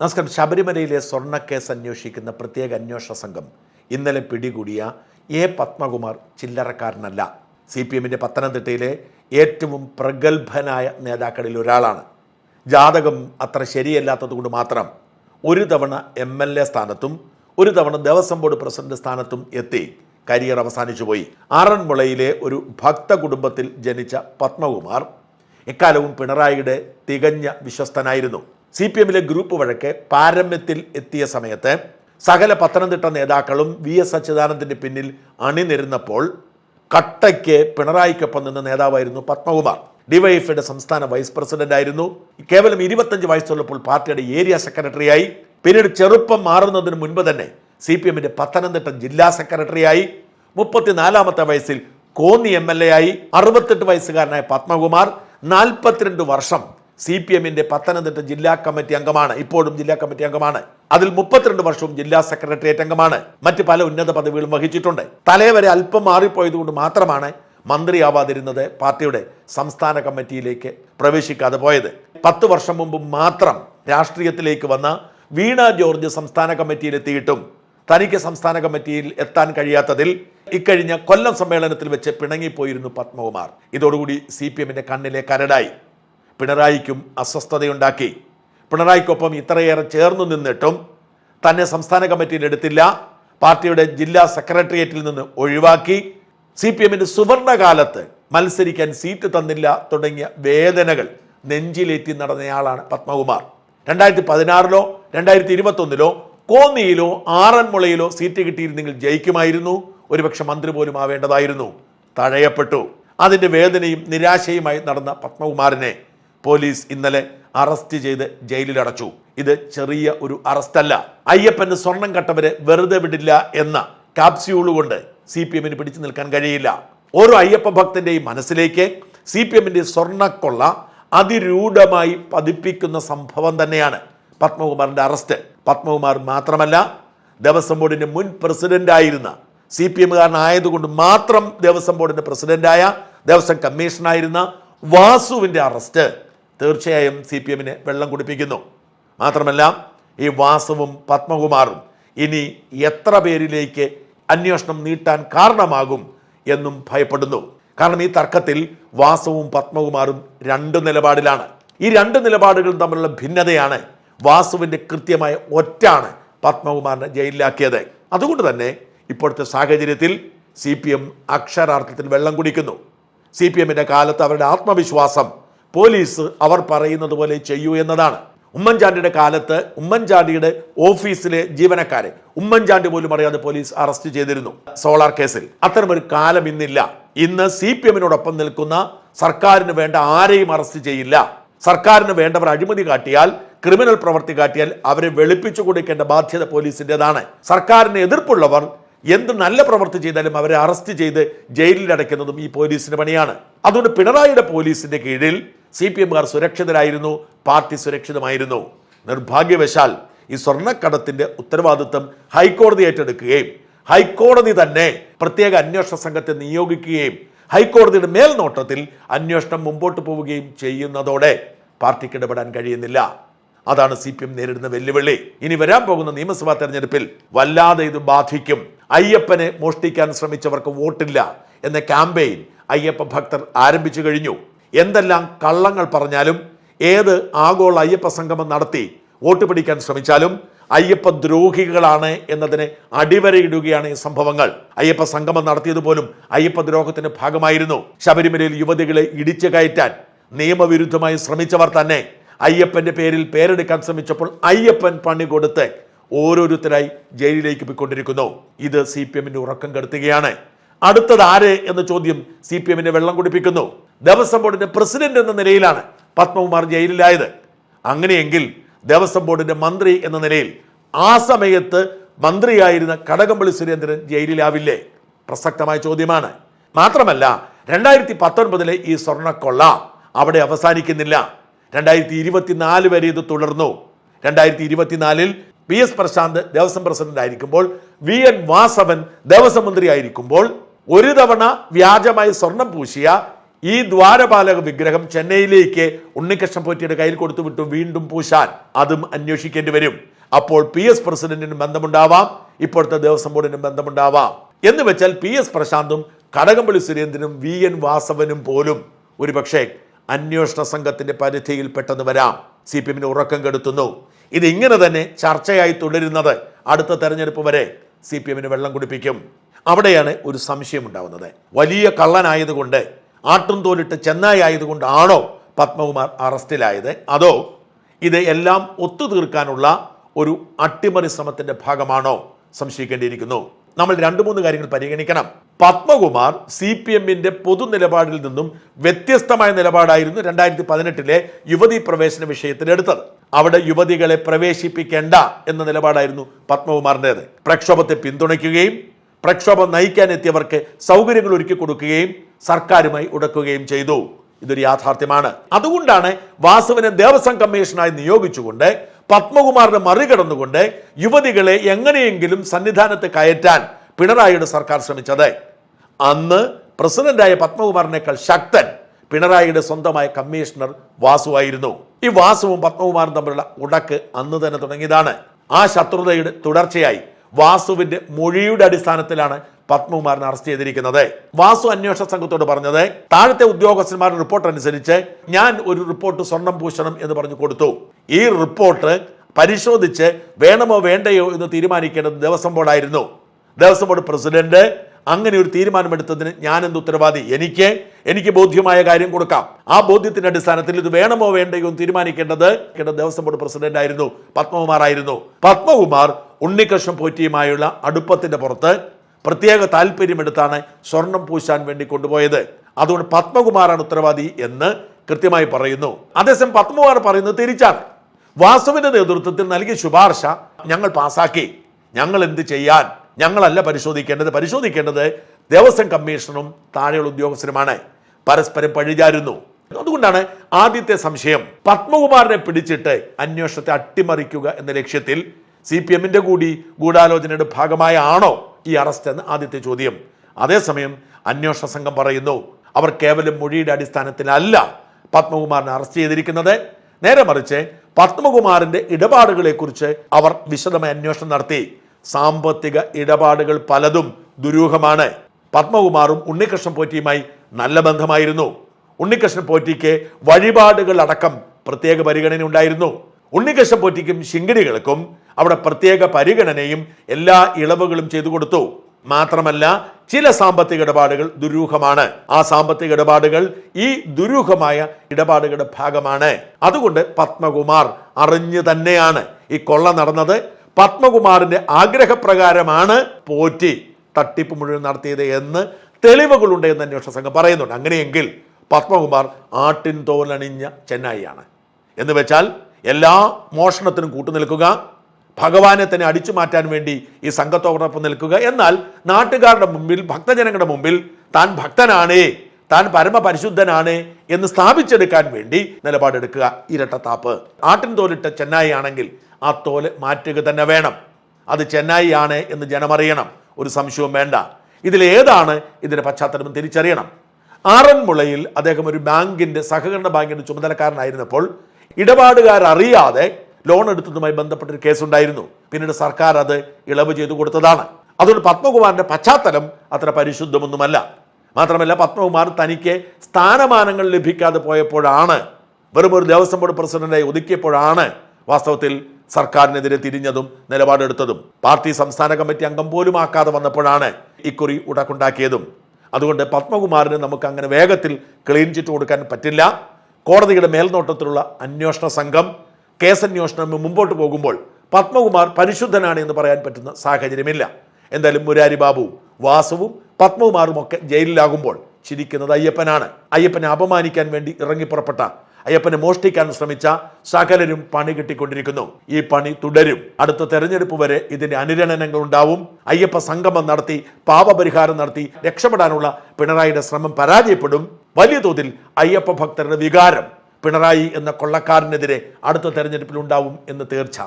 നമസ്കാരം. ശബരിമലയിലെ സ്വർണക്കേസ് അന്വേഷിക്കുന്ന പ്രത്യേക അന്വേഷണ സംഘം ഇന്നലെ പിടികൂടിയ എ പത്മകുമാർ ചില്ലറക്കാരനല്ല. സി പി എമ്മിന്റെ പത്തനംതിട്ടയിലെ ഏറ്റവും പ്രഗത്ഭനായ നേതാക്കളിൽ ഒരാളാണ്. ജാതകം അത്ര ശരിയല്ലാത്തതുകൊണ്ട് മാത്രം ഒരു തവണ എം എൽ എ സ്ഥാനത്തും ഒരു തവണ ദേവസ്വം ബോർഡ് പ്രസിഡന്റ് സ്ഥാനത്തും എത്തി. കരിയർ അവസാനിച്ചു പോയി. ആറന്മുളയിലെ ഒരു ഭക്ത കുടുംബത്തിൽ ജനിച്ച പത്മകുമാർ എക്കാലവും പിണറായിയുടെ തികഞ്ഞ വിശ്വസ്തനായിരുന്നു. സി പി എമ്മിലെ ഗ്രൂപ്പ് വഴക്ക് പാരമ്യത്തിൽ എത്തിയ സമയത്ത് സകല പത്തനംതിട്ട നേതാക്കളും വി എസ് അച്യുതാനന്ദന്റെ പിന്നിൽ അണിനിരുന്നപ്പോൾ കട്ടയ്ക്ക് പിണറായിക്കൊപ്പം നിന്ന നേതാവായിരുന്നു പത്മകുമാർ. ഡിവൈഎഫ്ഐയുടെ സംസ്ഥാന വൈസ് പ്രസിഡന്റ് ആയിരുന്നു. കേവലം ഇരുപത്തഞ്ച് വയസ്സുള്ളപ്പോൾ പാർട്ടിയുടെ ഏരിയ സെക്രട്ടറിയായി പിന്നീട് ചെറുപ്പം മാറുന്നതിന് മുൻപ് തന്നെ സി പി എമ്മിന്റെ പത്തനംതിട്ട ജില്ലാ സെക്രട്ടറിയായി മുപ്പത്തിനാലാമത്തെ വയസ്സിൽ കോന്നി എം എൽ എ ആയി. അറുപത്തെട്ട് വയസ്സുകാരനായ പത്മകുമാർ നാൽപ്പത്തിരണ്ട് വർഷം സി പി എമ്മിന്റെ പത്തനംതിട്ട ജില്ലാ കമ്മിറ്റി അംഗമാണ്. ഇപ്പോഴും ജില്ലാ കമ്മിറ്റി അംഗമാണ്. അതിൽ മുപ്പത്തിരണ്ട് വർഷവും ജില്ലാ സെക്രട്ടേറിയറ്റ് അംഗമാണ്. മറ്റ് പല ഉന്നത പദവികളും വഹിച്ചിട്ടുണ്ട്. തലവരെ അല്പം മാറിപ്പോയതുകൊണ്ട് മാത്രമാണ് മന്ത്രിയാവാതിരുന്നത് പാർട്ടിയുടെ സംസ്ഥാന കമ്മിറ്റിയിലേക്ക് പ്രവേശിക്കാതെ പോയത്. പത്ത് വർഷം മുമ്പ് മാത്രം രാഷ്ട്രീയത്തിലേക്ക് വന്ന വീണ ജോർജ് സംസ്ഥാന കമ്മിറ്റിയിലെത്തിയിട്ടും തനിക്ക് സംസ്ഥാന കമ്മിറ്റിയിൽ എത്താൻ കഴിയാത്തതിൽ ഇക്കഴിഞ്ഞ കൊല്ലം സമ്മേളനത്തിൽ വെച്ച് പിണങ്ങിപ്പോയിരുന്നു പത്മകുമാർ. ഇതോടുകൂടി സി പി എമ്മിന്റെ കണ്ണിലെ കരടായി. പിണറായിക്കും അസ്വസ്ഥതയുണ്ടാക്കി. പിണറായിക്കൊപ്പം ഇത്രയേറെ ചേർന്നു നിന്നിട്ടും തന്നെ സംസ്ഥാന കമ്മിറ്റിയിൽ എടുത്തില്ല. പാർട്ടിയുടെ ജില്ലാ സെക്രട്ടേറിയറ്റിൽ നിന്ന് ഒഴിവാക്കി. സി പി എമ്മിന്റെ സുവർണകാലത്ത് മത്സരിക്കാൻ സീറ്റ് തന്നില്ല തുടങ്ങിയ വേദനകൾ നെഞ്ചിലേറ്റി നടന്നയാളാണ് പത്മകുമാർ. രണ്ടായിരത്തി പതിനാറിലോ രണ്ടായിരത്തി ഇരുപത്തൊന്നിലോ കോന്നിയിലോ ആറന്മുളയിലോ സീറ്റ് കിട്ടിയിരുന്നെങ്കിൽ ജയിക്കുമായിരുന്നു. ഒരുപക്ഷെ മന്ത്രി പോലും ആവേണ്ടതായിരുന്നു. തഴയപ്പെട്ടു. അതിന്റെ വേദനയും നിരാശയുമായി നടന്ന പത്മകുമാറിനെ പോലീസ് ഇന്നലെ അറസ്റ്റ് ചെയ്ത് ജയിലിലടച്ചു. ഇത് ചെറിയ ഒരു അറസ്റ്റല്ല. അയ്യപ്പന് സ്വർണം കട്ടവരെ വെറുതെ വിടില്ല എന്ന കാപ്സ്യൂൾ കൊണ്ട് സി പി എമ്മിന് പിടിച്ചു നിൽക്കാൻ കഴിയില്ല. ഓരോ അയ്യപ്പ ഭക്തന്റെയും മനസ്സിലേക്ക് സി പി എമ്മിന്റെ സ്വർണക്കൊള്ള അതിരൂഢമായി പതിപ്പിക്കുന്ന സംഭവം തന്നെയാണ് പത്മകുമാറിന്റെ അറസ്റ്റ്. പത്മകുമാർ മാത്രമല്ല ദേവസ്വം ബോർഡിന്റെ മുൻ പ്രസിഡന്റായിരുന്ന സി പി എമ്മുകാരനായതുകൊണ്ട് മാത്രം ദേവസ്വം ബോർഡിന്റെ പ്രസിഡന്റായ ദേവസ്വം കമ്മീഷനായിരുന്ന വാസുവിന്റെ അറസ്റ്റ്. തീർച്ചയായും സി പി എമ്മിനെ വെള്ളം കുടിപ്പിക്കുന്നു. മാത്രമല്ല ഈ വാസുവും പത്മകുമാറും ഇനി എത്ര പേരിലേക്ക് അന്വേഷണം നീട്ടാൻ കാരണമാകും എന്നും ഭയപ്പെടുന്നു. കാരണം ഈ തർക്കത്തിൽ വാസവും പത്മകുമാറും രണ്ട് നിലപാടിലാണ്. ഈ രണ്ട് നിലപാടുകളും തമ്മിലുള്ള ഭിന്നതയാണ് വാസുവിന്റെ കൃത്യമായ ഒറ്റാണ് പത്മകുമാറിനെ ജയിലിലാക്കിയത്. അതുകൊണ്ട് തന്നെ ഇപ്പോഴത്തെ സാഹചര്യത്തിൽ സി പി എം അക്ഷരാർത്ഥത്തിൽ വെള്ളം കുടിക്കുന്നു. സി പി എമ്മിന്റെ കാലത്ത് അവരുടെ ആത്മവിശ്വാസം പോലീസ് അവർ പറയുന്നത് പോലെ ചെയ്യൂ എന്നതാണ്. ഉമ്മൻചാണ്ടിയുടെ കാലത്ത് ഉമ്മൻചാണ്ടിയുടെ ഓഫീസിലെ ജീവനക്കാരെ ഉമ്മൻചാണ്ടി പോലും അറിയാതെ പോലീസ് അറസ്റ്റ് ചെയ്തിരുന്നു. സോളാർ കേസിൽ. അത്തരമൊരു കാലം ഇന്നില്ല. ഇന്ന് സി പി എമ്മിനോടൊപ്പം നിൽക്കുന്ന സർക്കാരിന് വേണ്ട ആരെയും അറസ്റ്റ് ചെയ്യില്ല. സർക്കാരിന് വേണ്ടവർ അഴിമതി കാട്ടിയാൽ ക്രിമിനൽ പ്രവൃത്തി കാട്ടിയാൽ അവരെ വെളുപ്പിച്ചു കൊടുക്കേണ്ട ബാധ്യത പോലീസിന്റെതാണ്. സർക്കാരിന് എതിർപ്പുള്ളവർ എന്ത് നല്ല പ്രവൃത്തി ചെയ്താലും അവരെ അറസ്റ്റ് ചെയ്ത് ജയിലിൽ അടയ്ക്കുന്നതും ഈ പോലീസിന്റെ പണിയാണ്. അതുകൊണ്ട് പിണറായിയുടെ പോലീസിന്റെ കീഴിൽ സി പി എമ്മുകാർ സുരക്ഷിതരായിരുന്നു പാർട്ടി സുരക്ഷിതമായിരുന്നു. നിർഭാഗ്യവശാൽ ഈ സ്വർണക്കടത്തിന്റെ ഉത്തരവാദിത്വം ഹൈക്കോടതി ഏറ്റെടുക്കുകയും ഹൈക്കോടതി തന്നെ പ്രത്യേക അന്വേഷണ സംഘത്തെ നിയോഗിക്കുകയും ഹൈക്കോടതിയുടെ മേൽനോട്ടത്തിൽ അന്വേഷണം മുമ്പോട്ട് പോവുകയും ചെയ്യുന്നതോടെ പാർട്ടിക്ക് ഇടപെടാൻ കഴിയുന്നില്ല. അതാണ് സി പി എം നേരിടുന്ന വെല്ലുവിളി. ഇനി വരാൻ പോകുന്ന നിയമസഭാ തെരഞ്ഞെടുപ്പിൽ വല്ലാതെ ഇത് ബാധിക്കും. അയ്യപ്പനെ മോഷ്ടിക്കാൻ ശ്രമിച്ചവർക്ക് വോട്ടില്ല എന്ന ക്യാമ്പയിൻ അയ്യപ്പ ഭക്തർ ആരംഭിച്ചു കഴിഞ്ഞു. എന്തെല്ലാം കള്ളങ്ങൾ പറഞ്ഞാലും ഏത് ആഗോള അയ്യപ്പ സംഗമം നടത്തി വോട്ട് പിടിക്കാൻ ശ്രമിച്ചാലും അയ്യപ്പ ദ്രോഹികളാണ് എന്നതിന് അടിവരയിടുകയാണ് ഈ സംഭവങ്ങൾ. അയ്യപ്പ സംഗമം നടത്തിയതുപോലും അയ്യപ്പ ദ്രോഹത്തിന്റെ ഭാഗമായിരുന്നു. ശബരിമലയിൽ യുവതികളെ ഇടിച്ചു കയറ്റാൻ നിയമവിരുദ്ധമായി ശ്രമിച്ചവർ തന്നെ അയ്യപ്പന്റെ പേരിൽ പേരെടുക്കാൻ ശ്രമിച്ചപ്പോൾ അയ്യപ്പൻ പണി കൊടുത്ത് ഓരോരുത്തരായി ജയിലിലേക്ക് പോയിക്കൊണ്ടിരിക്കുന്നു. ഇത് സി പി എമ്മിന്റെ ഉറക്കം കെടുത്തുകയാണ്. അടുത്തത് ആര് എന്ന ചോദ്യം സി പി എമ്മിനെ വെള്ളം കുടിപ്പിക്കുന്നു. ദേവസ്വം ബോർഡിന്റെ പ്രസിഡന്റ് എന്ന നിലയിലാണ് പത്മകുമാർ ജയിലിലായത്. അങ്ങനെയെങ്കിൽ ദേവസ്വം ബോർഡിന്റെ മന്ത്രി എന്ന നിലയിൽ ആ സമയത്ത് മന്ത്രിയായിരുന്ന കടകംപള്ളി സുരേന്ദ്രൻ ജയിലിലാവില്ലേ? പ്രസക്തമായ ചോദ്യമാണ്. മാത്രമല്ല രണ്ടായിരത്തി പത്തൊൻപതിലെ ഈ സ്വർണക്കൊള്ള അവിടെ അവസാനിക്കുന്നില്ല. രണ്ടായിരത്തി ഇരുപത്തിനാല് വരെ ഇത് തുടർന്നു. രണ്ടായിരത്തി ഇരുപത്തിനാലിൽ P S Prashanth Devaswom president ആയിരിക്കുമ്പോൾ വി എൻ വാസവൻ ദേവസ്വം മന്ത്രി ആയിരിക്കുമ്പോൾ ഒരു തവണ വ്യാജമായി സ്വർണം പൂശിയ ഈ ദ്വാരപാലക വിഗ്രഹം ചെന്നൈയിലേക്ക് ഉണ്ണികൃഷ്ണൻ പോറ്റിയുടെ കയ്യിൽ കൊടുത്തു വിട്ടു വീണ്ടും പൂശാൻ. അതും അന്വേഷിക്കേണ്ടി വരും. അപ്പോൾ പി എസ് പ്രസിഡന്റിനും ബന്ധമുണ്ടാവാം. ഇപ്പോഴത്തെ ദേവസ്വം ബോർഡിനും ബന്ധമുണ്ടാവാം. എന്ന് വെച്ചാൽ പി എസ് പ്രശാന്തും കടകംപള്ളി സുരേന്ദ്രനും വി എൻ വാസവനും പോലും ഒരുപക്ഷെ അന്വേഷണ സംഘത്തിന്റെ പരിധിയിൽ പെട്ടെന്ന് വരാം. സി പി എമ്മിന് ഉറക്കം കെടുത്തുന്നു. ഇതിങ്ങനെ തന്നെ ചർച്ചയായി തുടരുന്നത് അടുത്ത തെരഞ്ഞെടുപ്പ് വരെ സി പി എമ്മിന് വെള്ളം കുടിപ്പിക്കും. അവിടെയാണ് ഒരു സംശയം ഉണ്ടാവുന്നത്. വലിയ കള്ളനായതുകൊണ്ട് ആട്ടും തോലിട്ട് ചെന്നായി ആയതുകൊണ്ടാണോ പത്മകുമാർ അറസ്റ്റിലായത്? അതോ ഇത് എല്ലാം ഒത്തുതീർക്കാനുള്ള ഒരു അട്ടിമറി ശ്രമത്തിന്റെ ഭാഗമാണോ സംശയിക്കേണ്ടിയിരിക്കുന്നു? നമ്മൾ രണ്ട് മൂന്ന് കാര്യങ്ങൾ പരിഗണിക്കണം. പത്മകുമാർ സി പി എമ്മിന്റെ പൊതു നിലപാടിൽ നിന്നും വ്യത്യസ്തമായ നിലപാടായിരുന്നു രണ്ടായിരത്തി പതിനെട്ടിലെ യുവതി പ്രവേശന വിഷയത്തിൽ എടുത്തത്. അവിടെ യുവതികളെ പ്രവേശിപ്പിക്കേണ്ട എന്ന നിലപാടായിരുന്നു പത്മകുമാറിന്റെത്. പ്രക്ഷോഭത്തെ പിന്തുണയ്ക്കുകയും പ്രക്ഷോഭം നയിക്കാൻ എത്തിയവർക്ക് സൗകര്യങ്ങൾ ഒരുക്കി കൊടുക്കുകയും സർക്കാരുമായി ഉടക്കുകയും ചെയ്തു. ഇതൊരു യാഥാർത്ഥ്യമാണ്. അതുകൊണ്ടാണ് വാസുവിനെ ദേവസ്വം കമ്മീഷനായി നിയോഗിച്ചുകൊണ്ട് പത്മകുമാറിനെ മറികടന്നുകൊണ്ട് യുവതികളെ എങ്ങനെയെങ്കിലും സന്നിധാനത്ത് കയറ്റാൻ പിണറായിയുടെ സർക്കാർ ശ്രമിച്ചത്. അന്ന് പ്രസിഡന്റായ പത്മകുമാറിനേക്കാൾ ശക്തൻ പിണറായിയുടെ സ്വന്തമായ കമ്മീഷണർ വാസുവായിരുന്നു ഈ വാസുവും പത്മകുമാറും തമ്മിലുള്ള ഉടക്ക് അന്ന് തന്നെ തുടങ്ങിയതാണ്. ആ ശത്രുതയുടെ തുടർച്ചയായി വാസുവിന്റെ മൊഴിയുടെ അടിസ്ഥാനത്തിലാണ് പത്മകുമാറിനെ അറസ്റ്റ് ചെയ്തിരിക്കുന്നത്. വാസു അന്വേഷണ സംഘത്തോട് പറഞ്ഞത് താഴത്തെ ഉദ്യോഗസ്ഥന്മാരുടെ റിപ്പോർട്ട് അനുസരിച്ച് ഞാൻ ഒരു റിപ്പോർട്ട് സ്വർണം പൂശണം എന്ന് പറഞ്ഞു കൊടുത്തു. ഈ റിപ്പോർട്ട് പരിശോധിച്ച് വേണമോ വേണ്ടയോ എന്ന് തീരുമാനിക്കേണ്ടത് ദേവസ്വം ബോർഡായിരുന്നു ദേവസ്വം ബോർഡ് പ്രസിഡന്റ് അങ്ങനെ ഒരു തീരുമാനമെടുത്തതിന് ഞാൻ എന്ത് ഉത്തരവാദി? എനിക്ക് എനിക്ക് ബോധ്യമായ കാര്യം കൊടുക്കാം. ആ ബോധ്യത്തിന്റെ അടിസ്ഥാനത്തിൽ ഇത് വേണമോ വേണ്ടയോ തീരുമാനിക്കേണ്ടത് ദേവസ്വം ബോർഡ് പ്രസിഡന്റ് ആയിരുന്നു. പത്മകുമാർ ആയിരുന്നു. പത്മകുമാർ ഉണ്ണികൃഷ്ണൻ പോറ്റിയുമായുള്ള അടുപ്പത്തിന്റെ പുറത്ത് പ്രത്യേക താല്പര്യമെടുത്താണ് സ്വർണം പൂശാൻ വേണ്ടി കൊണ്ടുപോയത്. അതുകൊണ്ട് പത്മകുമാറാണ് ഉത്തരവാദി എന്ന് കൃത്യമായി പറയുന്നു. അതേസമയം പത്മകുമാർ പറയുന്നത് തിരിച്ചാണ്. വാസുവിന്റെ നേതൃത്വത്തിൽ നൽകിയ ശുപാർശ ഞങ്ങൾ പാസാക്കി ഞങ്ങൾ എന്ത് ചെയ്യാൻ? ഞങ്ങളല്ല പരിശോധിക്കേണ്ടത്. പരിശോധിക്കേണ്ടത് ദേവസ്വം കമ്മീഷനും താഴെയുള്ള ഉദ്യോഗസ്ഥരുമാണ്. പരസ്പരം പഴിചാരുന്നു. അതുകൊണ്ടാണ് ആദ്യത്തെ സംശയം പത്മകുമാറിനെ പിടിച്ചിട്ട് അന്വേഷണത്തെ അട്ടിമറിക്കുക എന്ന ലക്ഷ്യത്തിൽ സി പി എമ്മിന്റെ കൂടി ഗൂഢാലോചനയുടെ ഭാഗമായാണോ ഈ അറസ്റ്റ് എന്ന് ആദ്യത്തെ ചോദ്യം. അതേസമയം അന്വേഷണ സംഘം പറയുന്നു അവർ കേവലം മൊഴിയുടെ അടിസ്ഥാനത്തിലല്ല പത്മകുമാറിനെ അറസ്റ്റ് ചെയ്തിരിക്കുന്നത്. നേരെ മറിച്ച് പത്മകുമാറിന്റെ ഇടപാടുകളെക്കുറിച്ച് അവർ വിശദമായി അന്വേഷണം നടത്തി. സാമ്പത്തിക ഇടപാടുകൾ പലതും ദുരൂഹമാണ്. പത്മകുമാറും ഉണ്ണികൃഷ്ണൻ പോറ്റിയുമായി നല്ല ബന്ധമായിരുന്നു. ഉണ്ണികൃഷ്ണൻ പോറ്റിക്ക് വഴിപാടുകൾ അടക്കം പ്രത്യേക പരിഗണന ഉണ്ടായിരുന്നു ഉണ്ണികൃഷ്ണൻ ശിങ്കിടികൾക്കും അവിടെ പ്രത്യേക പരിഗണനയും എല്ലാ ഇളവുകളും ചെയ്തു കൊടുത്തു. മാത്രമല്ല ചില സാമ്പത്തിക ഇടപാടുകൾ ദുരൂഹമാണ്. ആ സാമ്പത്തിക ഇടപാടുകൾ ഈ ദുരൂഹമായ ഇടപാടുകളുടെ ഭാഗമാണ്. അതുകൊണ്ട് പത്മകുമാർ അറിഞ്ഞു തന്നെയാണ്. ഈ കൊള്ള നടന്നത് പത്മകുമാറിന്റെ ആഗ്രഹപ്രകാരമാണ് പോറ്റി തട്ടിപ്പ് മുഴുവൻ നടത്തിയത് എന്ന് തെളിവുകളുണ്ട് എന്ന് അന്വേഷണ സംഘം പറയുന്നുണ്ട്. അങ്ങനെയെങ്കിൽ പത്മകുമാർ ആട്ടിൻ തോലണിഞ്ഞ ചെന്നായിയാണ്. എന്ന് വെച്ചാൽ എല്ലാ മോഷണത്തിനും കൂട്ടുനിൽക്കുക ഭഗവാനെ തന്നെ അടിച്ചു മാറ്റാൻ വേണ്ടി ഈ സംഘത്തോടൊപ്പം നിൽക്കുക. എന്നാൽ നാട്ടുകാരുടെ മുമ്പിൽ ഭക്തജനങ്ങളുടെ മുമ്പിൽ താൻ ഭക്തനാണ് താൻ പരമപരിശുദ്ധനാണ് എന്ന് സ്ഥാപിച്ചെടുക്കാൻ വേണ്ടി നിലപാടെടുക്കുക. ഇരട്ടത്താപ്പ്. ആട്ടിൻ തോലിട്ട ചെന്നായി ആണെങ്കിൽ ആ തോൽ മാറ്റുക തന്നെ വേണം. അത് ചെന്നായി ആണ് എന്ന് ജനമറിയണം. ഒരു സംശയവും വേണ്ട. ഇതിലേതാണ് ഇതിന്റെ പശ്ചാത്തലം തിരിച്ചറിയണം. ആറന്മുളയിൽ അദ്ദേഹം ഒരു ബാങ്കിന്റെ സഹകരണ ബാങ്കിന്റെ ചുമതലക്കാരനായിരുന്നപ്പോൾ ഇടപാടുകാർ അറിയാതെ ലോൺ എടുത്തതുമായി ബന്ധപ്പെട്ടൊരു കേസുണ്ടായിരുന്നു. പിന്നീട് സർക്കാർ അത് ഇളവ് ചെയ്തു കൊടുത്തതാണ്. അതുകൊണ്ട് പത്മകുമാറിന്റെ പശ്ചാത്തലം അത്ര പരിശുദ്ധമൊന്നുമല്ല. മാത്രമല്ല പത്മകുമാർ തനിക്ക് സ്ഥാനമാനങ്ങൾ ലഭിക്കാതെ പോയപ്പോഴാണ് വെറും ഒരു ദേവസ്വം ബോർഡ് പ്രസിഡന്റായി ഒതുക്കിയപ്പോഴാണ് വാസ്തവത്തിൽ സർക്കാരിനെതിരെ തിരിഞ്ഞതും നിലപാടെടുത്തതും. പാർട്ടി സംസ്ഥാന കമ്മിറ്റി അംഗം പോലും ആക്കാതെ വന്നപ്പോഴാണ് ഇക്കുറി ഉടക്കുണ്ടാക്കിയതും. അതുകൊണ്ട് പത്മകുമാറിന് നമുക്ക് അങ്ങനെ വേഗത്തിൽ ക്ലീൻ ചിറ്റ് കൊടുക്കാൻ പറ്റില്ല. കോടതിയുടെ മേൽനോട്ടത്തിലുള്ള അന്വേഷണ സംഘം കേസന്വേഷണം മുമ്പോട്ട് പോകുമ്പോൾ പത്മകുമാർ പരിശുദ്ധനാണ് എന്ന് പറയാൻ പറ്റുന്ന സാഹചര്യമില്ല. എന്തായാലും മുരാരി ബാബു വാസുവും പത്മകുമാറും ഒക്കെ ജയിലിലാകുമ്പോൾ ചിരിക്കുന്നത് അയ്യപ്പനാണ്. അയ്യപ്പനെ അപമാനിക്കാൻ വേണ്ടി ഇറങ്ങിപ്പുറപ്പെട്ട അയ്യപ്പനെ മോഷ്ടിക്കാൻ ശ്രമിച്ച സകലരും പണി കിട്ടിക്കൊണ്ടിരിക്കുന്നു. ഈ പണി തുടരും. അടുത്ത തെരഞ്ഞെടുപ്പ് വരെ ഇതിന്റെ അനുരണനങ്ങൾ ഉണ്ടാവും. അയ്യപ്പ സംഗമം നടത്തി പാപപരിഹാരം നടത്തി രക്ഷപ്പെടാനുള്ള പിണറായിയുടെ ശ്രമം പരാജയപ്പെടും. വലിയ തോതിൽ അയ്യപ്പ ഭക്തരുടെ വികാരം പിണറായി എന്ന കൊള്ളക്കാരനെതിരെ അടുത്ത തെരഞ്ഞെടുപ്പിൽ ഉണ്ടാവും എന്ന് തീർച്ച.